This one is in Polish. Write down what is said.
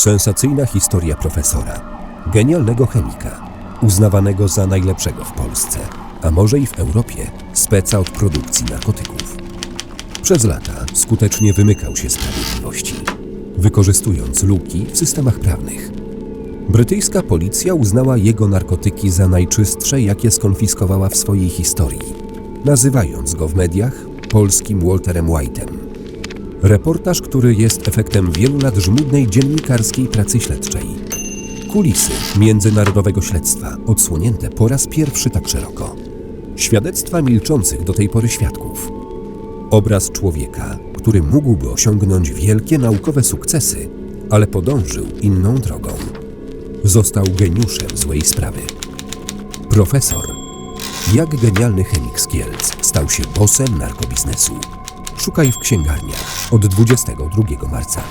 Sensacyjna historia profesora, genialnego chemika, uznawanego za najlepszego w Polsce, a może i w Europie, speca od produkcji narkotyków. Przez lata skutecznie wymykał się sprawiedliwości, wykorzystując luki w systemach prawnych. Brytyjska policja uznała jego narkotyki za najczystsze, jakie skonfiskowała w swojej historii, nazywając go w mediach polskim Walterem White'em. Reportaż, który jest efektem wielu lat żmudnej dziennikarskiej pracy śledczej. Kulisy międzynarodowego śledztwa, odsłonięte po raz pierwszy tak szeroko. Świadectwa milczących do tej pory świadków. Obraz człowieka, który mógłby osiągnąć wielkie naukowe sukcesy, ale podążył inną drogą. Został geniuszem złej sprawy. Profesor. Jak genialny chemik z Kielc stał się bosem narkobiznesu. Szukaj w księgarniach od 22 marca.